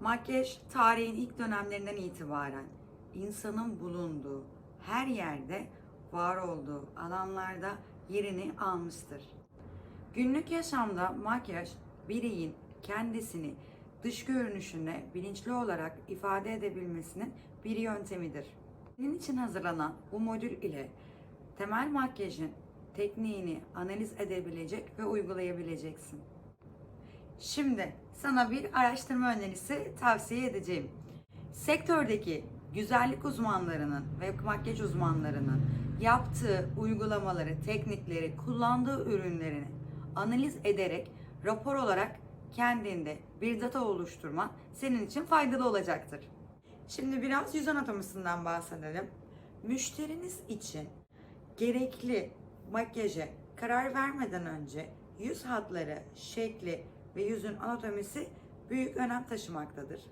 Makyaj tarihin ilk dönemlerinden itibaren insanın bulunduğu her yerde var olduğu alanlarda yerini almıştır. Günlük yaşamda makyaj bireyin kendisini dış görünüşüne bilinçli olarak ifade edebilmesinin bir yöntemidir. Senin için hazırlanan bu modül ile temel makyajın tekniğini analiz edebilecek ve uygulayabileceksin. Şimdi sana bir araştırma önerisi tavsiye edeceğim. Sektördeki güzellik uzmanlarının ve makyaj uzmanlarının yaptığı uygulamaları, teknikleri, kullandığı ürünlerini analiz ederek rapor olarak kendinde bir data oluşturman senin için faydalı olacaktır. Şimdi biraz yüz anatomisinden bahsedelim. Müşteriniz için gerekli makyaja karar vermeden önce yüz hatları, şekli ve yüzün anatomisi büyük önem taşımaktadır.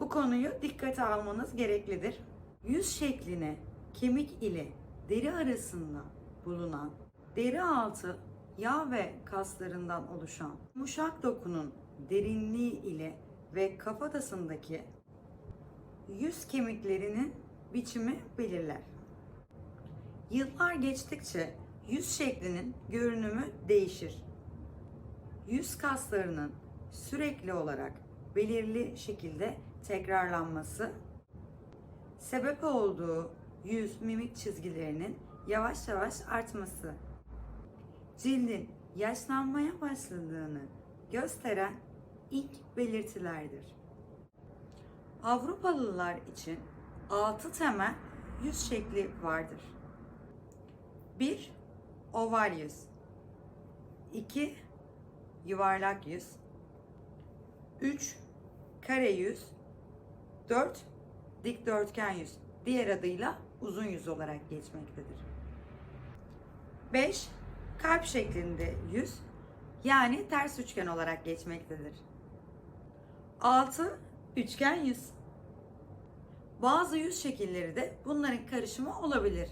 Bu konuyu dikkate almanız gereklidir. Yüz şekline kemik ile deri arasında bulunan deri altı yağ ve kaslarından oluşan yumuşak dokunun derinliği ile ve kafatasındaki yüz kemiklerinin biçimi belirler. Yıllar geçtikçe yüz şeklinin görünümü değişir. Yüz kaslarının sürekli olarak belirli şekilde tekrarlanması sebep olduğu yüz mimik çizgilerinin yavaş yavaş artması cildin yaşlanmaya başladığını gösteren ilk belirtilerdir. Avrupalılar için 6 temel yüz şekli vardır. 1. Oval yüz 2. Yuvarlak yüz 3. Kare yüz 4. Dikdörtgen yüz diğer adıyla uzun yüz olarak geçmektedir. 5. Kalp şeklinde yüz yani ters üçgen olarak geçmektedir. 6. Üçgen yüz. Bazı yüz şekilleri de bunların karışımı olabilir.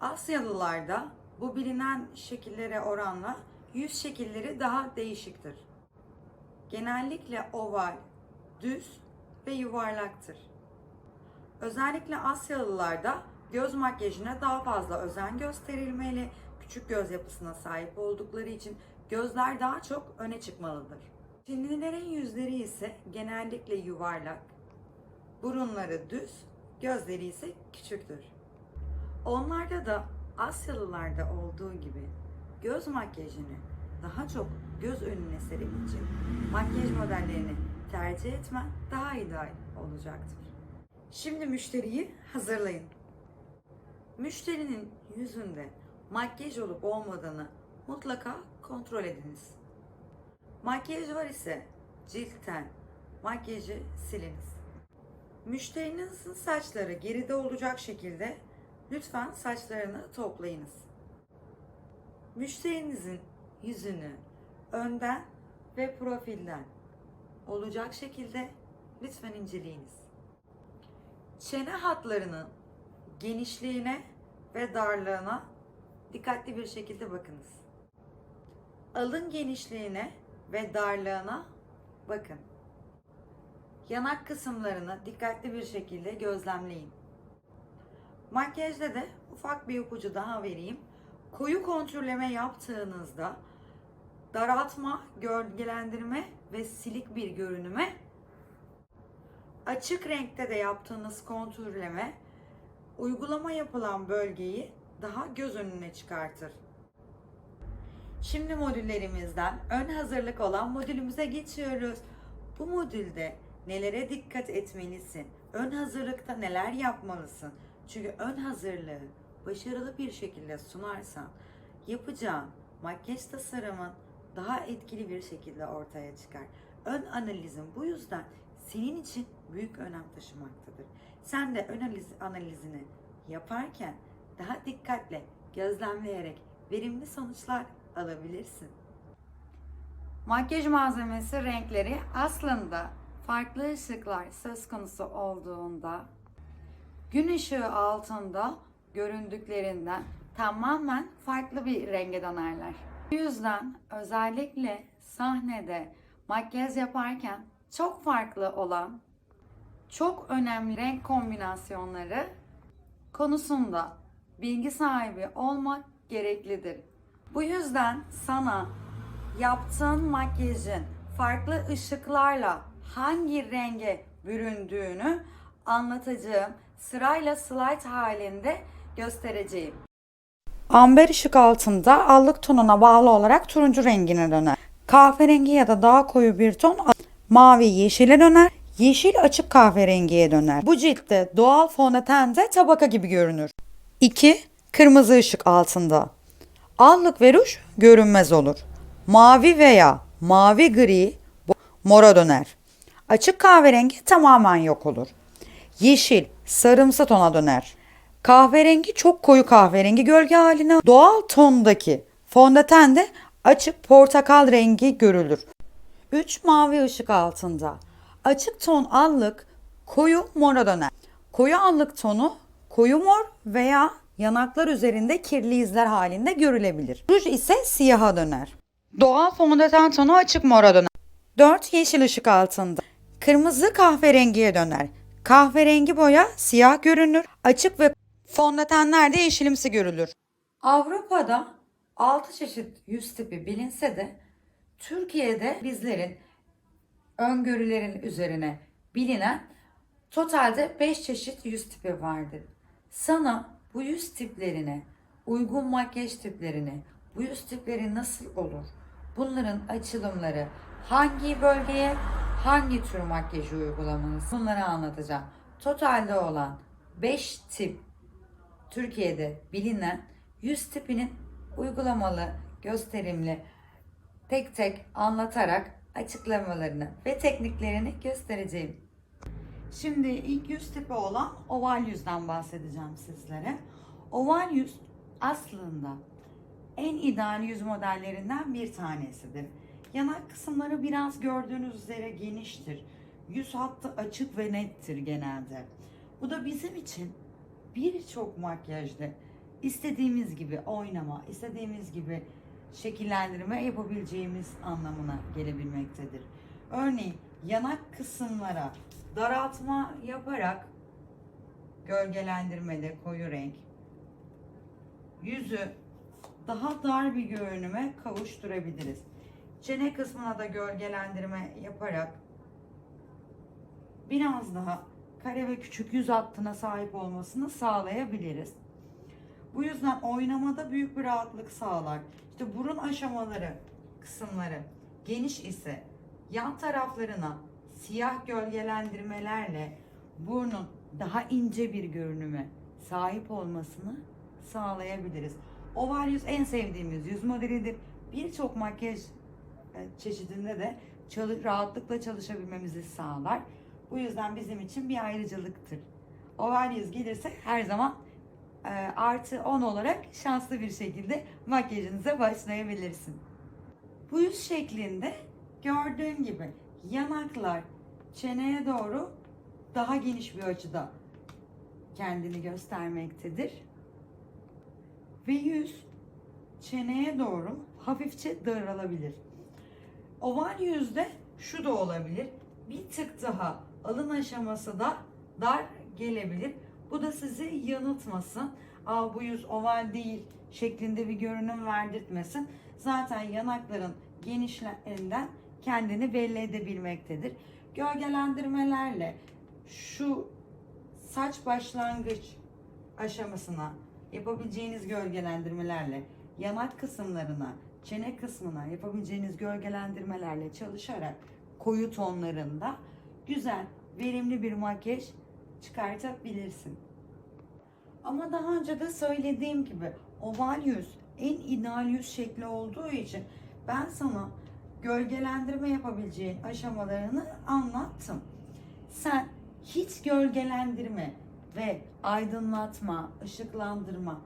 Asyalılarda bu bilinen şekillere oranla yüz şekilleri daha değişiktir. Genellikle oval, düz ve yuvarlaktır. Özellikle Asyalılarda göz makyajına daha fazla özen gösterilmeli, küçük göz yapısına sahip oldukları için gözler daha çok öne çıkmalıdır. Çinlilerin yüzleri ise genellikle yuvarlak, burunları düz, gözleri ise küçüktür. Onlarda da Asyalılarda olduğu gibi göz makyajını daha çok göz önüne serebilecek makyaj modellerini tercih etmen daha ideal olacaktır. Şimdi müşteriyi hazırlayın. Müşterinin yüzünde makyaj olup olmadığını mutlaka kontrol ediniz. Makyaj var ise ciltten makyajı siliniz. Müşterinizin saçları geride olacak şekilde lütfen saçlarını toplayınız. Müşterinizin yüzünü önden ve profilden olacak şekilde lütfen inceleyiniz. Çene hatlarının genişliğine ve darlığına dikkatli bir şekilde bakınız. Alın genişliğine ve darlığına bakın. Yanak kısımlarını dikkatli bir şekilde gözlemleyin. Makyajda da ufak bir ipucu daha vereyim. Koyu kontürleme yaptığınızda daraltma, gölgelendirme ve silik bir görünüme açık renkte de yaptığınız kontürleme uygulama yapılan bölgeyi daha göz önüne çıkartır. Şimdi modüllerimizden ön hazırlık olan modülümüze geçiyoruz. Bu modülde nelere dikkat etmelisin? Ön hazırlıkta neler yapmalısın? Çünkü ön hazırlığı başarılı bir şekilde sunarsan yapacağın makyaj tasarımın daha etkili bir şekilde ortaya çıkar. Ön analizin bu yüzden senin için büyük önem taşımaktadır. Sen de ön analiz, analizini yaparken daha dikkatle gözlemleyerek verimli sonuçlar alabilirsin. Makyaj malzemesi renkleri aslında farklı ışıklar söz konusu olduğunda gün ışığı altında göründüklerinden tamamen farklı bir renge dönerler. Bu yüzden özellikle sahnede makyaj yaparken çok farklı olan çok önemli renk kombinasyonları konusunda bilgi sahibi olmak gereklidir. Bu yüzden sana yaptığın makyajın farklı ışıklarla hangi renge büründüğünü anlatacağım. Sırayla slide halinde göstereceğim. Amber ışık altında allık tonuna bağlı olarak turuncu rengine döner. Kahverengi ya da daha koyu bir ton mavi yeşile döner. Yeşil açık kahverengiye döner. Bu ciltte doğal fondötende tabaka gibi görünür. 2. Kırmızı ışık altında. Allık ve ruj görünmez olur. Mavi veya mavi gri mora döner. Açık kahverengi tamamen yok olur. Yeşil sarımsı tona döner. Kahverengi çok koyu kahverengi gölge haline doğal tondaki fondötende açık portakal rengi görülür. 3 mavi ışık altında. Açık ton allık koyu mora döner. Koyu allık tonu koyu mor veya yanaklar üzerinde kirli izler halinde görülebilir. Ruj ise siyaha döner. Doğal fondöten tonu açık mora döner. 4 yeşil ışık altında. Kırmızı kahverengiye döner. Kahverengi boya siyah görünür. Açık ve fondötenlerde yeşilimsi görülür. Avrupa'da 6 çeşit yüz tipi bilinse de Türkiye'de bizlerin öngörülerin üzerine bilinen totalde 5 çeşit yüz tipi vardır. Sana bu yüz tiplerine, uygun makyaj tiplerini, bu yüz tipleri nasıl olur? Bunların açılımları, hangi bölgeye, hangi tür makyajı uygulamanız bunları anlatacağım. Totalde olan 5 tip Türkiye'de bilinen yüz tipinin uygulamalı, gösterimli, tek tek anlatarak açıklamalarını ve tekniklerini göstereceğim. Şimdi ilk yüz tipi olan oval yüzden bahsedeceğim sizlere. Oval yüz aslında en ideal yüz modellerinden bir tanesidir. Yanak kısımları biraz gördüğünüz üzere geniştir. Yüz hattı açık ve nettir genelde. Bu da bizim için birçok makyajda istediğimiz gibi oynama, istediğimiz gibi şekillendirme yapabileceğimiz anlamına gelebilmektedir. Örneğin yanak kısımlara daraltma yaparak gölgelendirmede koyu renk yüzü daha dar bir görünüme kavuşturabiliriz. Çene kısmına da gölgelendirme yaparak biraz daha kare ve küçük yüz hattına sahip olmasını sağlayabiliriz. Bu yüzden oynamada büyük bir rahatlık sağlar. İşte burun aşamaları, kısımları geniş ise yan taraflarına siyah gölgelendirmelerle burnun daha ince bir görünüme sahip olmasını sağlayabiliriz. Oval yüz en sevdiğimiz yüz modelidir. Birçok makyaj e, çeşidinde de rahatlıkla çalışabilmemizi sağlar. Bu yüzden bizim için bir ayrıcalıktır. Oval yüz gelirse her zaman e, artı 10 olarak şanslı bir şekilde makyajınıza başlayabilirsin. Bu yüz şeklinde gördüğün gibi yanaklar çeneye doğru daha geniş bir açıda kendini göstermektedir. Ve yüz çeneye doğru hafifçe daralabilir. Oval yüzde şu da olabilir. Bir tık daha alın aşaması da dar gelebilir. Bu da sizi yanıltmasın. Aa bu yüz oval değil şeklinde bir görünüm verdirtmesin. Zaten yanakların genişlerinden kendini belli edebilmektedir. Gölgelendirmelerle şu saç başlangıç aşamasına yapabileceğiniz gölgelendirmelerle yanak kısımlarına, çene kısmına yapabileceğiniz gölgelendirmelerle çalışarak koyu tonlarında güzel, verimli bir makyaj çıkartabilirsin. Ama daha önce de söylediğim gibi oval yüz en ideal yüz şekli olduğu için ben sana gölgelendirme yapabileceğin aşamalarını anlattım. Sen hiç gölgelendirme ve aydınlatma, ışıklandırma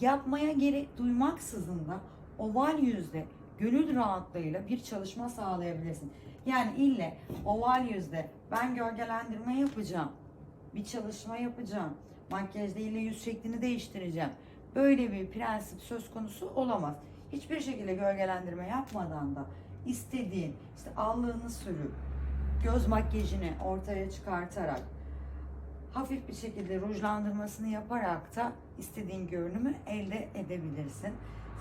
yapmaya gerek duymaksızın da oval yüzde gönül rahatlığıyla bir çalışma sağlayabilirsin. Yani ille oval yüzde ben gölgelendirme yapacağım, bir çalışma yapacağım, makyajda ille yüz şeklini değiştireceğim. Böyle bir prensip söz konusu olamaz. Hiçbir şekilde gölgelendirme yapmadan da istediğin işte allığını sürüp göz makyajını ortaya çıkartarak hafif bir şekilde rujlandırmasını yaparak da istediğin görünümü elde edebilirsin.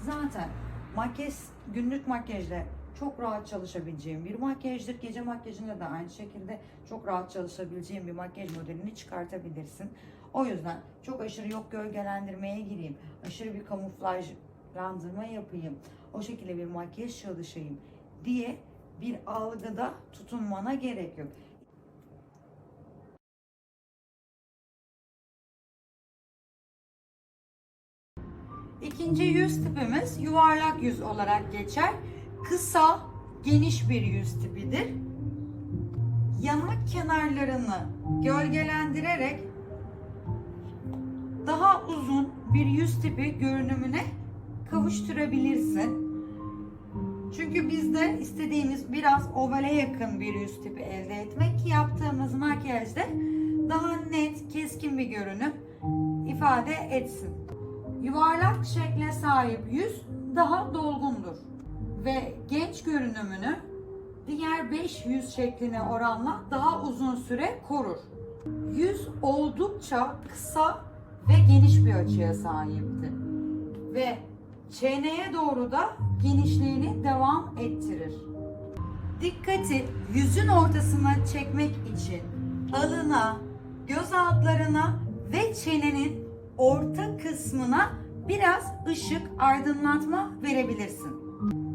Zaten makyaj günlük makyajla çok rahat çalışabileceğim bir makyajdır. Gece makyajında da aynı şekilde çok rahat çalışabileceğim bir makyaj modelini çıkartabilirsin. O yüzden çok aşırı yok gölgelendirmeye gireyim, aşırı bir kamuflajlandırma yapayım, o şekilde bir makyaj çalışayım diye bir algıda tutunmana gerek yok. İkinci yüz tipimiz yuvarlak yüz olarak geçer. Kısa, geniş bir yüz tipidir. Yanak kenarlarını gölgelendirerek daha uzun bir yüz tipi görünümüne kavuşturabilirsin. Çünkü biz de istediğimiz biraz ovale yakın bir yüz tipi elde etmek ki yaptığımız makyajda daha net, keskin bir görünüm ifade etsin. Yuvarlak şekle sahip yüz daha dolgundur ve genç görünümünü diğer 5 yüz şekline oranla daha uzun süre korur. Yüz oldukça kısa ve geniş bir açıya sahiptir ve çeneye doğru da genişliğini devam ettirir. Dikkati yüzün ortasına çekmek için alına, göz altlarına ve çenenin orta kısmına biraz ışık aydınlatma verebilirsin.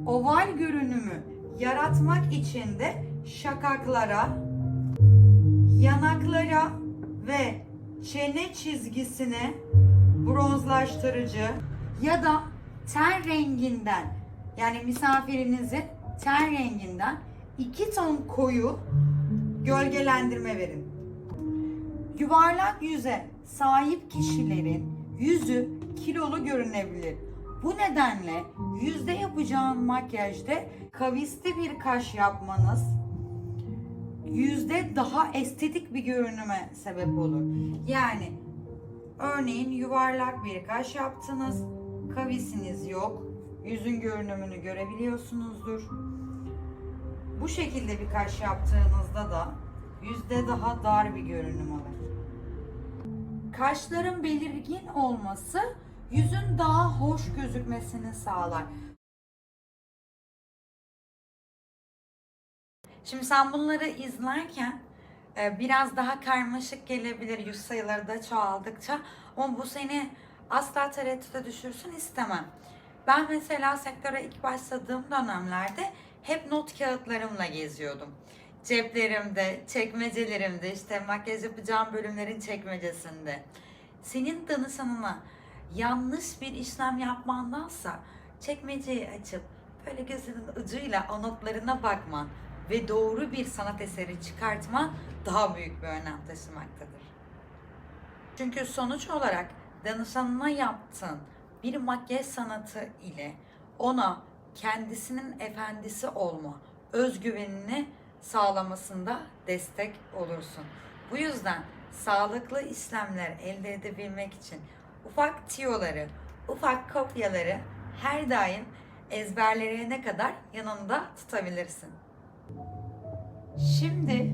Oval görünümü yaratmak için de şakaklara, yanaklara ve çene çizgisine bronzlaştırıcı ya da ten renginden yani misafirinizin ten renginden iki ton koyu gölgelendirme verin. Yuvarlak yüze sahip kişilerin yüzü kilolu görünebilir. Bu nedenle yüzde yapacağın makyajda kavisli bir kaş yapmanız yüzde daha estetik bir görünüme sebep olur. Yani örneğin yuvarlak bir kaş yaptınız, kavisiniz yok, yüzün görünümünü görebiliyorsunuzdur. Bu şekilde bir kaş yaptığınızda da yüzde daha dar bir görünüm olur. Kaşların belirgin olması yüzün daha hoş gözükmesini sağlar. Şimdi sen bunları izlerken e, biraz daha karmaşık gelebilir yüz sayıları da çoğaldıkça ama bu seni asla tereddüte düşürsün istemem. Ben mesela sektöre ilk başladığım dönemlerde hep not kağıtlarımla geziyordum. Ceplerimde, çekmecelerimde, işte makyaj yapacağım bölümlerin çekmecesinde. Senin danışanına yanlış bir işlem yapmandansa çekmeceyi açıp böyle gözünün ucuyla o notlarına bakman ve doğru bir sanat eseri çıkartman daha büyük bir önem taşımaktadır. Çünkü sonuç olarak danışanına yaptığın bir makyaj sanatı ile ona kendisinin efendisi olma özgüvenini sağlamasında destek olursun. Bu yüzden sağlıklı işlemler elde edebilmek için ufak tiyoları, ufak kopyaları her daim ezberlerine kadar yanında tutabilirsin. Şimdi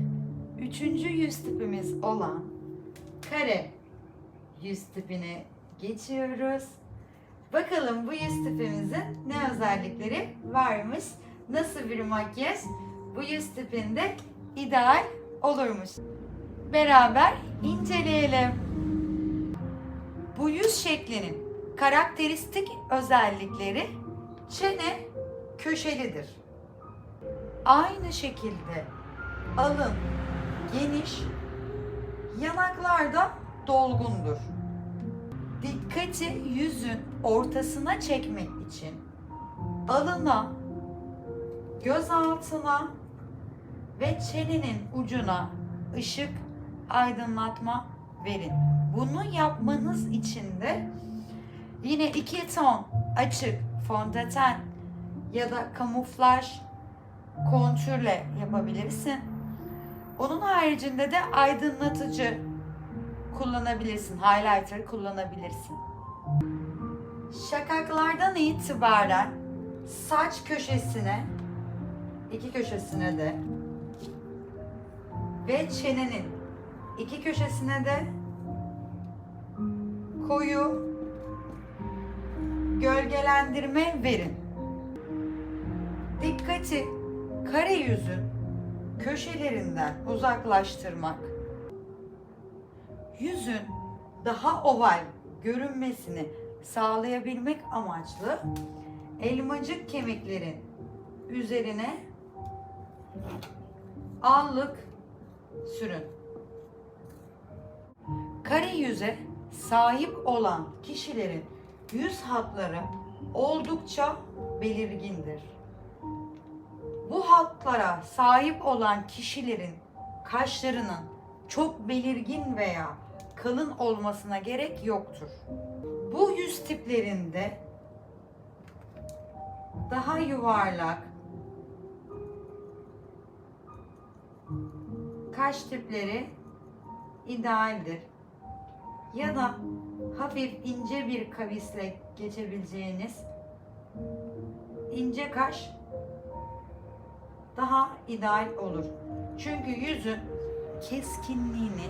üçüncü yüz tipimiz olan kare yüz tipine geçiyoruz. Bakalım bu yüz tipimizin ne özellikleri varmış? Nasıl bir makyaj bu yüz tipinde ideal olurmuş? Beraber inceleyelim. Bu yüz şeklinin karakteristik özellikleri çene köşelidir. Aynı şekilde alın geniş, yanaklar da dolgundur. Dikkati yüzün ortasına çekmek için alına, göz altına ve çenenin ucuna ışık aydınlatma verin. Bunu yapmanız için de yine iki ton açık fondöten ya da kamuflaj kontürle yapabilirsin. Onun haricinde de aydınlatıcı kullanabilirsin. Highlighter kullanabilirsin. Şakaklardan itibaren saç köşesine iki köşesine de ve çenenin iki köşesine de koyu gölgelendirme verin. Dikkati kare yüzün köşelerinden uzaklaştırmak. Yüzün daha oval görünmesini sağlayabilmek amaçlı elmacık kemiklerin üzerine allık sürün. Kare yüze sahip olan kişilerin yüz hatları oldukça belirgindir. Bu hatlara sahip olan kişilerin kaşlarının çok belirgin veya kalın olmasına gerek yoktur. Bu yüz tiplerinde daha yuvarlak kaş tipleri idealdir. Ya da hafif ince bir kavisle geçebileceğiniz ince kaş daha ideal olur. Çünkü yüzün keskinliğini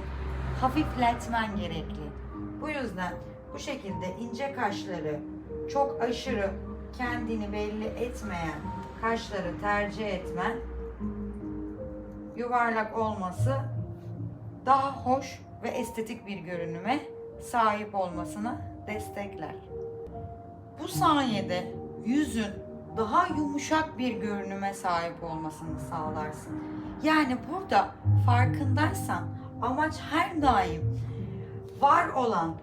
hafifletmen gerekli. Bu yüzden bu şekilde ince kaşları çok aşırı kendini belli etmeyen kaşları tercih etmen yuvarlak olması daha hoş ve estetik bir görünüme sahip olmasını destekler. Bu sayede yüzün daha yumuşak bir görünüme sahip olmasını sağlarsın. Yani burada farkındaysan amaç her daim var olan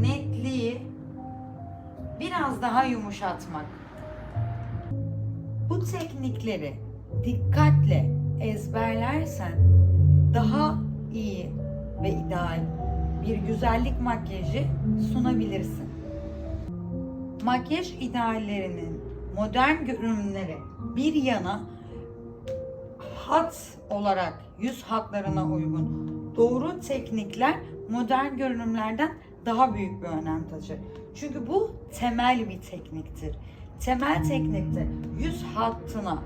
netliği biraz daha yumuşatmak. Bu teknikleri dikkatle ezberlersen daha iyi ve ideal bir güzellik makyajı sunabilirsin. Makyaj ideallerinin modern görünümleri bir yana hat olarak yüz hatlarına uygun doğru teknikler modern görünümlerden daha büyük bir önem taşır. Çünkü bu temel bir tekniktir. Temel teknikte yüz hattına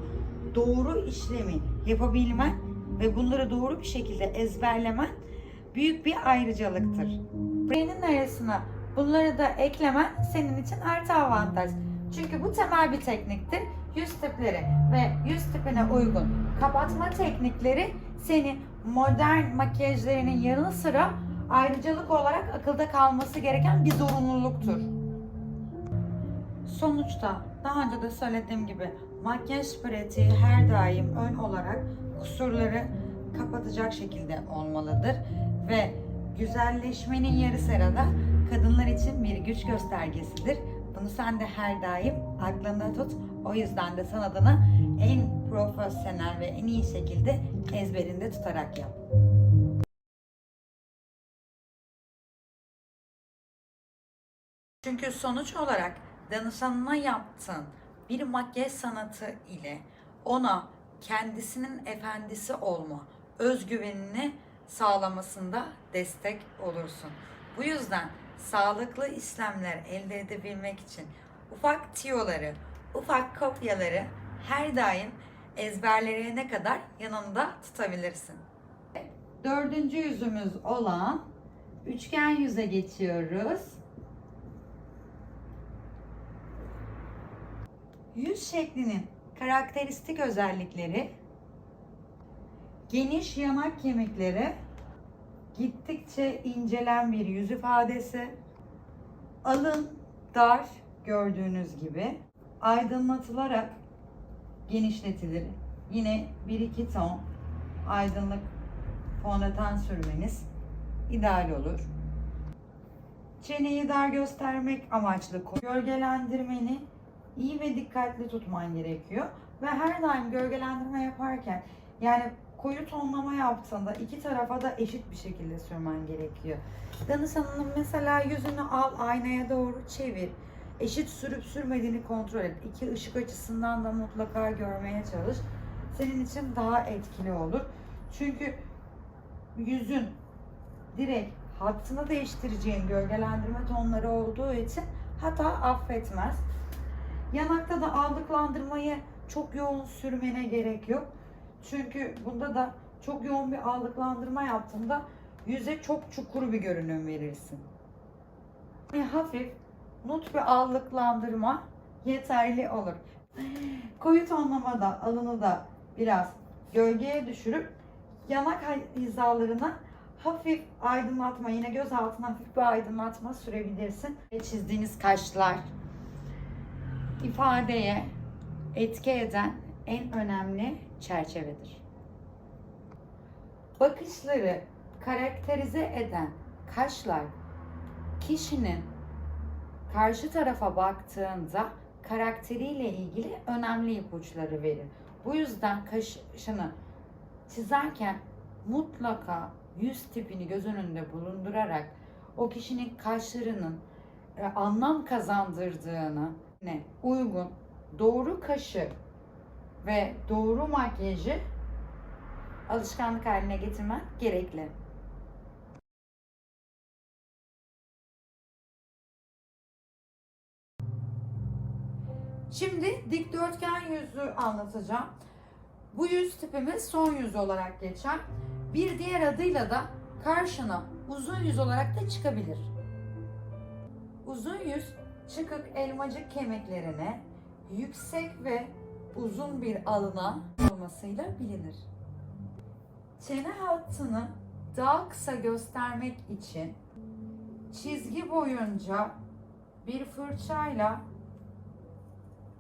doğru işlemi yapabilmen ve bunları doğru bir şekilde ezberlemen büyük bir ayrıcalıktır. Brand'in arasına bunları da eklemen senin için artı avantaj. Çünkü bu temel bir tekniktir. Yüz tipleri ve yüz tipine uygun kapatma teknikleri seni modern makyajlarının yanı sıra ayrıcalık olarak akılda kalması gereken bir zorunluluktur. Sonuçta daha önce de söylediğim gibi makyaj pratiği her daim ön olarak kusurları kapatacak şekilde olmalıdır ve güzelleşmenin yarı sıra da kadınlar için bir güç göstergesidir. Bunu sen de her daim aklında tut. O yüzden de sana adına en profesyonel ve en iyi şekilde ezberinde tutarak yap. Çünkü sonuç olarak danışanına yaptığın bir makyaj sanatı ile ona kendisinin efendisi olma, özgüvenini sağlamasında destek olursun. Bu yüzden sağlıklı işlemler elde edebilmek için ufak tiyoları, ufak kopyaları her daim ezberlerine kadar yanında tutabilirsin. Dördüncü yüzümüz olan üçgen yüze geçiyoruz. Yüz şeklinin karakteristik özellikleri geniş yanak kemikleri, gittikçe incelen bir yüz ifadesi, alın dar gördüğünüz gibi aydınlatılarak genişletilir. Yine 1-2 ton aydınlık fondöten sürmeniz ideal olur. Çeneyi dar göstermek amaçlı gölgelendirmeni iyi ve dikkatli tutman gerekiyor. Ve her daim gölgelendirme yaparken yani koyu tonlama yaptığında iki tarafa da eşit bir şekilde sürmen gerekiyor. Danışanının mesela yüzünü al aynaya doğru çevir. Eşit sürüp sürmediğini kontrol et. İki ışık açısından da mutlaka görmeye çalış. Senin için daha etkili olur. Çünkü yüzün direkt hattını değiştireceğin gölgelendirme tonları olduğu için hata affetmez. Yanakta da aldıklandırmayı çok yoğun sürmene gerek yok. Çünkü bunda da çok yoğun bir allıklandırma yaptığında yüze çok çukur bir görünüm verirsin. Yani hafif nut bir allıklandırma yeterli olur. Koyu tonlamada alını da biraz gölgeye düşürüp yanak hizalarına hafif aydınlatma, yine göz altına hafif bir aydınlatma sürebilirsin. Çizdiğiniz kaşlar ifadeye etki eden en önemli çerçevedir. Bakışları karakterize eden kaşlar kişinin karşı tarafa baktığında karakteriyle ilgili önemli ipuçları verir. Bu yüzden kaşını çizerken mutlaka yüz tipini göz önünde bulundurarak o kişinin kaşlarının e, anlam kazandırdığını ne uygun doğru kaşı ve doğru makyajı alışkanlık haline getirmen gerekli. Şimdi dikdörtgen yüzü anlatacağım. Bu yüz tipimiz son yüz olarak geçer. Bir diğer adıyla da karşına uzun yüz olarak da çıkabilir. Uzun yüz çıkık elmacık kemiklerine yüksek ve uzun bir alına olmasıyla bilinir. Çene hattını daha kısa göstermek için çizgi boyunca bir fırçayla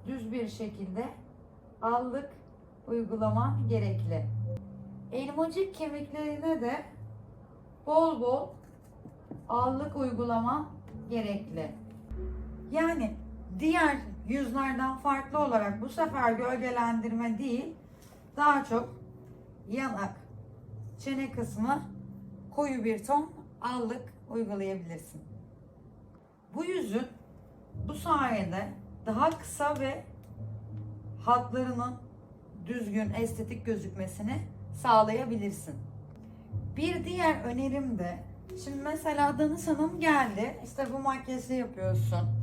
düz bir şekilde allık uygulaman gerekli. Elmacık kemiklerine de bol bol allık uygulaman gerekli. Yani diğer yüzlerden farklı olarak bu sefer gölgelendirme değil, daha çok yanak, çene kısmı koyu bir ton allık uygulayabilirsin. Bu yüzün bu sayede daha kısa ve hatlarının düzgün, estetik gözükmesini sağlayabilirsin. Bir diğer önerim de şimdi mesela danışanım geldi. işte bu makyajı yapıyorsun.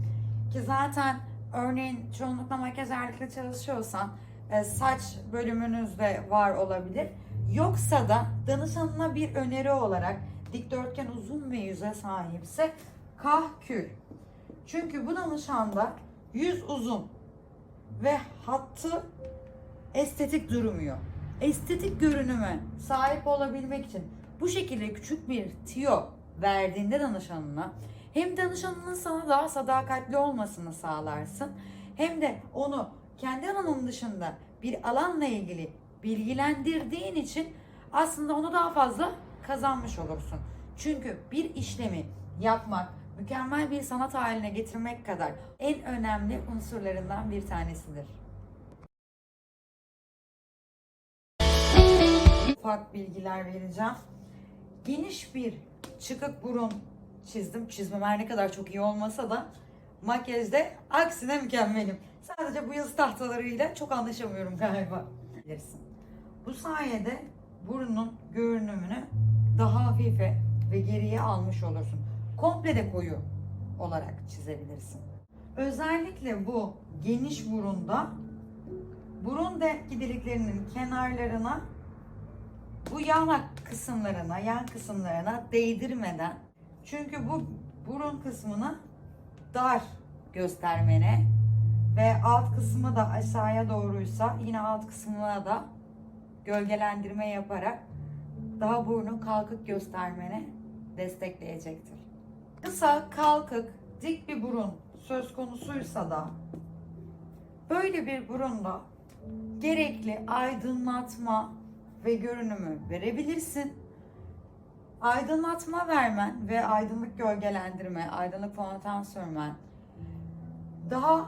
Ki zaten örneğin çoğunlukla makyaj erkekle çalışıyorsan e, saç bölümünüzde var olabilir. Yoksa da danışanına bir öneri olarak dikdörtgen uzun ve yüze sahipse kahkül. Çünkü bu danışanda yüz uzun ve hattı estetik durmuyor. Estetik görünüme sahip olabilmek için bu şekilde küçük bir tiyo verdiğinde danışanına hem danışanının sana daha sadakatli olmasını sağlarsın hem de onu kendi alanının dışında bir alanla ilgili bilgilendirdiğin için aslında onu daha fazla kazanmış olursun. Çünkü bir işlemi yapmak, mükemmel bir sanat haline getirmek kadar en önemli unsurlarından bir tanesidir. Ufak bilgiler vereceğim. Geniş bir çıkık burun çizdim. Çizmem her ne kadar çok iyi olmasa da makyajda aksine mükemmelim. Sadece bu yazı tahtalarıyla çok anlaşamıyorum galiba. Bilirsin. Bu sayede burnun görünümünü daha hafife ve geriye almış olursun. Komple de koyu olarak çizebilirsin. Özellikle bu geniş burunda burun denk deliklerinin kenarlarına bu yanak kısımlarına, yan kısımlarına değdirmeden çünkü bu burun kısmını dar göstermene ve alt kısmı da aşağıya doğruysa yine alt kısmına da gölgelendirme yaparak daha burnu kalkık göstermene destekleyecektir. Kısa, kalkık, dik bir burun söz konusuysa da böyle bir burunda gerekli aydınlatma ve görünümü verebilirsin. Aydınlatma vermen ve aydınlık gölgelendirme, aydınlık fondöten sürmen daha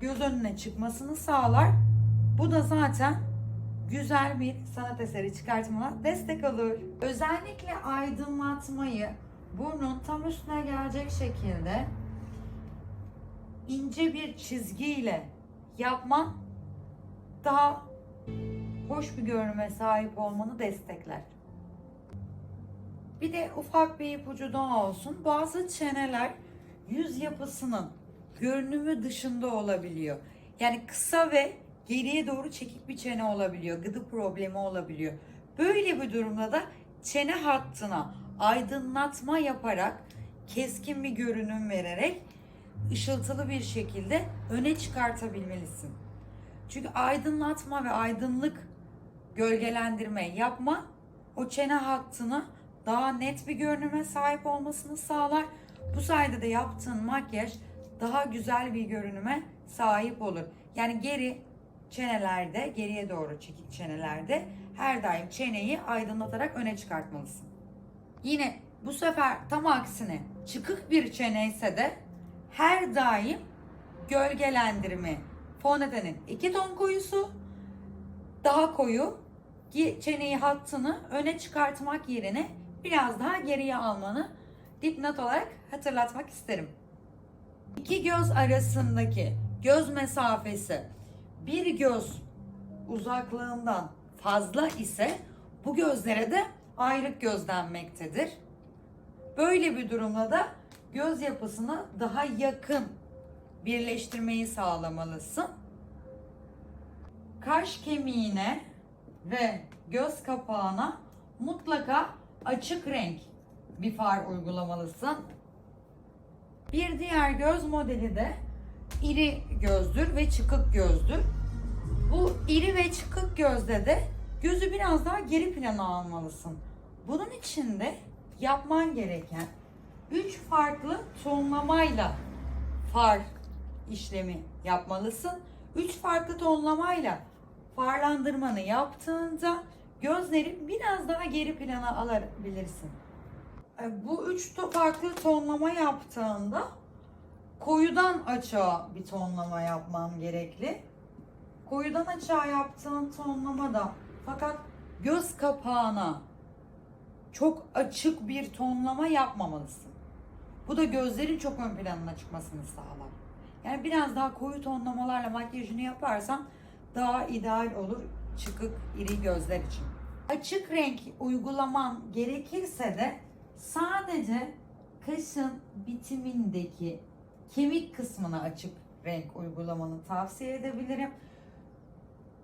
göz önüne çıkmasını sağlar. Bu da zaten güzel bir sanat eseri çıkartmana destek olur. Özellikle aydınlatmayı burnun tam üstüne gelecek şekilde ince bir çizgiyle yapman daha hoş bir görünüme sahip olmanı destekler. Bir de ufak bir ipucu daha olsun. Bazı çeneler yüz yapısının görünümü dışında olabiliyor. Yani kısa ve geriye doğru çekik bir çene olabiliyor. Gıdı problemi olabiliyor. Böyle bir durumda da çene hattına aydınlatma yaparak keskin bir görünüm vererek ışıltılı bir şekilde öne çıkartabilmelisin. Çünkü aydınlatma ve aydınlık gölgelendirme yapma o çene hattını daha net bir görünüme sahip olmasını sağlar. Bu sayede de yaptığın makyaj daha güzel bir görünüme sahip olur. Yani geri çenelerde, geriye doğru çekik çenelerde her daim çeneyi aydınlatarak öne çıkartmalısın. Yine bu sefer tam aksine çıkık bir çene ise de her daim gölgelendirme fondötenin iki ton koyusu daha koyu çeneyi hattını öne çıkartmak yerine biraz daha geriye almanı dipnot olarak hatırlatmak isterim. İki göz arasındaki göz mesafesi bir göz uzaklığından fazla ise bu gözlere de ayrık göz denmektedir. Böyle bir durumda da göz yapısına daha yakın birleştirmeyi sağlamalısın. Kaş kemiğine ve göz kapağına mutlaka açık renk bir far uygulamalısın. Bir diğer göz modeli de iri gözdür ve çıkık gözdür. Bu iri ve çıkık gözde de gözü biraz daha geri plana almalısın. Bunun için de yapman gereken üç farklı tonlamayla far işlemi yapmalısın. Üç farklı tonlamayla farlandırmanı yaptığında gözleri biraz daha geri plana alabilirsin. E, Bu üç farklı tonlama yaptığında koyudan açığa bir tonlama yapmam gerekli. Koyudan açığa yaptığın tonlamada fakat göz kapağına çok açık bir tonlama yapmamalısın. Bu da gözlerin çok ön planına çıkmasını sağlar. Yani biraz daha koyu tonlamalarla makyajını yaparsan daha ideal olur çıkık iri gözler için. Açık renk uygulaman gerekirse de sadece kaşın bitimindeki kemik kısmına açık renk uygulamanı tavsiye edebilirim.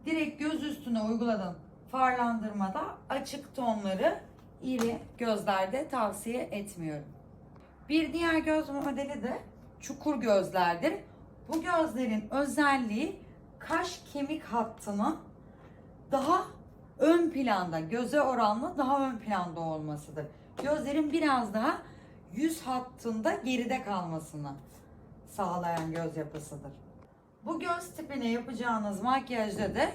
Direkt göz üstüne uyguladığın farlandırmada açık tonları iri gözlerde tavsiye etmiyorum. Bir diğer göz modeli de çukur gözlerdir. Bu gözlerin özelliği kaş kemik hattının daha ön planda, göze oranla daha ön planda olmasıdır. Gözlerin biraz daha yüz hattında geride kalmasını sağlayan göz yapısıdır. Bu göz tipine yapacağınız makyajda da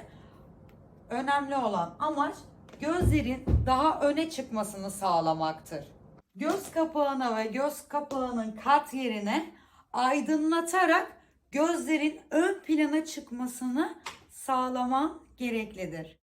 önemli olan amaç gözlerin daha öne çıkmasını sağlamaktır. Göz kapağına ve göz kapağının kat yerine aydınlatarak gözlerin ön plana çıkmasını sağlaman gereklidir.